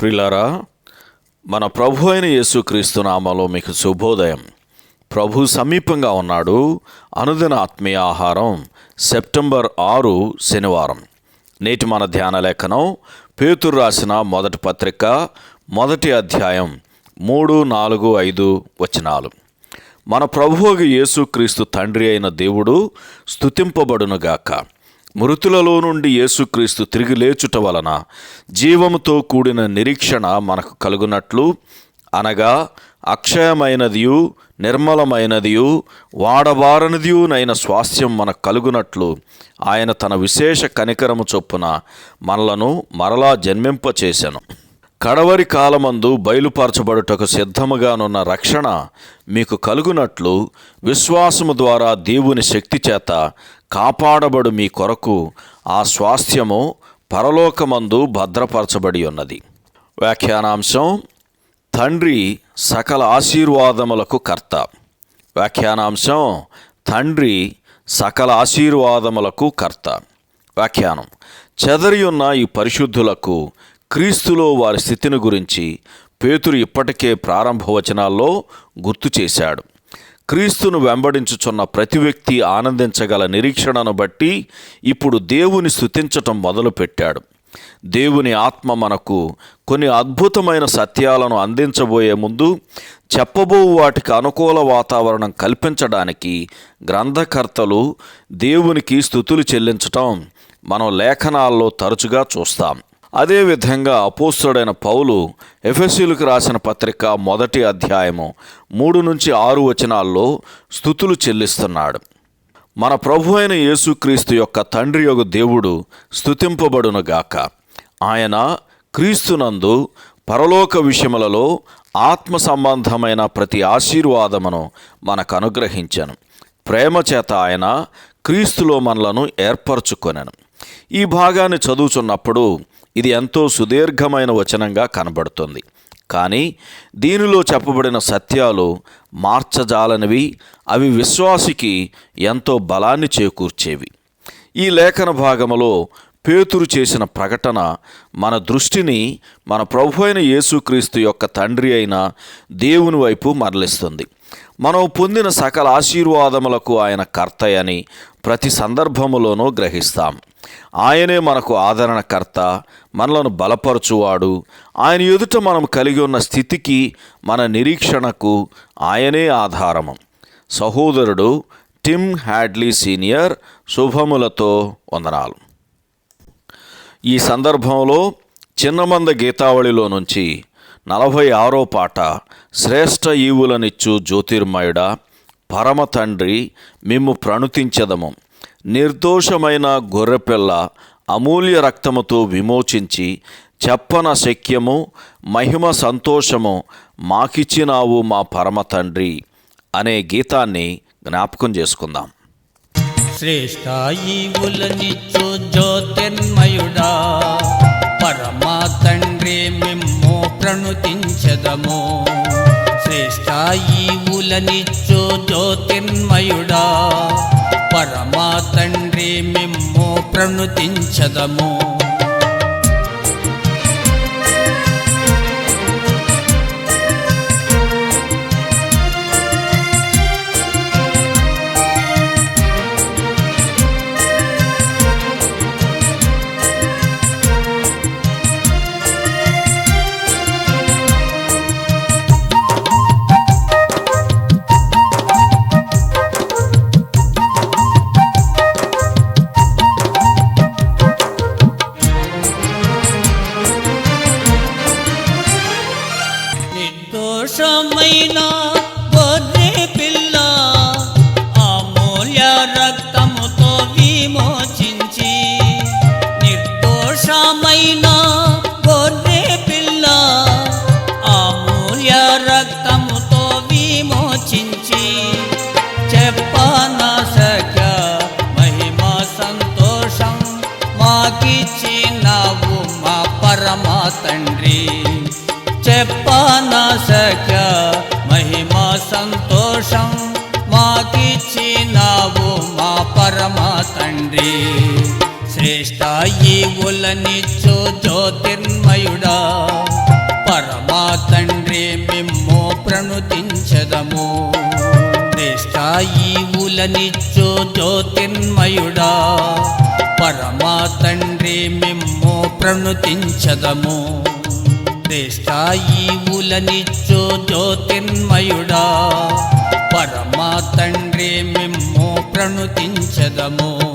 ప్రిలారా మన ప్రభు అయిన యేసుక్రీస్తు నామలో మీకు శుభోదయం. ప్రభు సమీపంగా ఉన్నాడు. అనుదిన ఆత్మీయ ఆహారం సెప్టెంబర్ ఆరు శనివారం. నేటి మన ధ్యాన లేఖనం పేతురు రాసిన మొదటి పత్రిక మొదటి అధ్యాయం మూడు నాలుగు ఐదు వచనాలు. మన ప్రభువుకి యేసుక్రీస్తు తండ్రి అయిన దేవుడు స్తుతింపబడునుగాక. మృతులలో నుండి యేసుక్రీస్తు తిరిగి లేచుట వలన జీవముతో కూడిన నిరీక్షణ మనకు కలుగునట్లు. అనగా అక్షయమైనదియు నిర్మలమైనదియు వాడబారనిదియునైన స్వాస్థ్యం మనకు కలుగునట్లు. ఆయన తన విశేష కనికరము చొప్పున మనలను మరలా జన్మింపచేశాను కడవరి కాలమందు బయలుపరచబడుటకు సిద్ధముగానున్న రక్షణ మీకు కలుగునట్లు విశ్వాసము ద్వారా దేవుని శక్తి చేత కాపాడబడు మీ కొరకు ఆ స్వాస్థ్యము పరలోకమందు భద్రపరచబడి ఉన్నది. వ్యాఖ్యానాంశం తండ్రి సకల ఆశీర్వాదములకు కర్త. వ్యాఖ్యానాంశం తండ్రి సకల ఆశీర్వాదములకు కర్త. వ్యాఖ్యానం చెదరి ఉన్న ఈ పరిశుద్ధులకు క్రీస్తులో వారి స్థితిని గురించి పేతురు ఇప్పటికే ప్రారంభ వచనాల్లో గుర్తు చేశాడు. క్రీస్తును వెంబడించుచున్న ప్రతి వ్యక్తి ఆనందించగల నిరీక్షణను బట్టి ఇప్పుడు దేవుని స్థుతించటం మొదలుపెట్టాడు. దేవుని ఆత్మ మనకు కొన్ని అద్భుతమైన సత్యాలను అందించబోయే ముందు చెప్పబో వాటికి అనుకూల వాతావరణం కల్పించడానికి గ్రంథకర్తలు దేవునికి స్థుతులు చెల్లించటం మనం లేఖనాల్లో తరచుగా చూస్తాం. అదేవిధంగా అపోస్తుడైన పౌలు ఎఫెసీలకు రాసిన పత్రిక మొదటి అధ్యాయము మూడు నుంచి ఆరు వచనాల్లో స్థుతులు చెల్లిస్తున్నాడు. మన ప్రభు అయిన యేసుక్రీస్తు యొక్క తండ్రి యొక్క దేవుడు స్థుతింపబడునుగాక. ఆయన క్రీస్తునందు పరలోక విషయములలో ఆత్మ సంబంధమైన ప్రతి ఆశీర్వాదమును మనకు అనుగ్రహించను ప్రేమ చేత ఆయన క్రీస్తులో మనలను ఏర్పరచుకొనెను. ఈ భాగాన్ని చదువుచున్నప్పుడు ఇది ఎంతో సుదీర్ఘమైన వచనంగా కనబడుతుంది. కానీ దీనిలో చెప్పబడిన సత్యాలు మార్చజాలనివి అవి విశ్వాసికి ఎంతో బలాన్ని చేకూర్చేవి. ఈ లేఖన భాగములో పేతురు చేసిన ప్రకటన మన దృష్టిని మన ప్రభు అయిన యేసుక్రీస్తు యొక్క తండ్రి అయిన దేవుని వైపు మరలిస్తుంది. మనం పొందిన సకల ఆశీర్వాదములకు ఆయన కర్తయని ప్రతి సందర్భములోనూ గ్రహిస్తాం. ఆయనే మనకు ఆదరణకర్త మనలను బలపరచువాడు. ఆయన ఎదుట మనం కలిగి ఉన్న స్థితికి మన నిరీక్షణకు ఆయనే ఆధారము. సహోదరుడు టిమ్ హ్యాడ్లీ సీనియర్ శుభములతో వందనాలు. ఈ సందర్భంలో చిన్నమంద గీతావళిలో నుంచి నలభై ఆరో పాట శ్రేష్ఠ ఈవులనిచ్చు జ్యోతిర్మయుడ పరమ తండ్రి మిమ్ము ప్రణుతించదము. నిర్దోషమైన గొర్రెపిల్ల అమూల్య రక్తముతో విమోచించి చెప్పన శక్యము మహిమ సంతోషము మాకిచ్చినావు మా పరమ తండ్రి అనే గీతాన్ని జ్ఞాపకం చేసుకుందాం. శ్రేష్ట ఈవులనిచ్చు జ్యోతిర్మయుడా పరమా తండ్రి ప్రణుతించదము శ్రేష్ట ఈవులనిచ్చు జ్యోతిర్మయుడా. పరమా తండ్రి మిమ్ము ప్రణుతించదము నిర్దోషమైన గొర్రె పిల్ల అమూల్య రక్తముతో విమోచించి నిర్దోషమైన గొర్రె పిల్ల అమూల్య రక్తముతో విమోచించి చెప్పన సఖ్య మహిమ సంతోషం మాకిచ్చినావు మా పరమ తండ్రి. చెప్ప నా సఖ్య మహిమ సంతోషం మాకిచ్చినావు మా పరమ తండ్రి. శ్రేష్ట ఈవులనిచ్చు జ్యోతిర్మయుడా. పరమా తండ్రి మిమ్ము ప్రణుతించదము. శ్రేష్ట ఈవులనిచ్చు జ్యోతిర్మయుడా. పరమా తండ్రి మిమ్ము ప్రణుతించదము. శ్రేష్ట ఈవులనిచ్చో జ్యోతిర్మయుడా. పరమా తండ్రి మిమ్ము ప్రణుతించదము.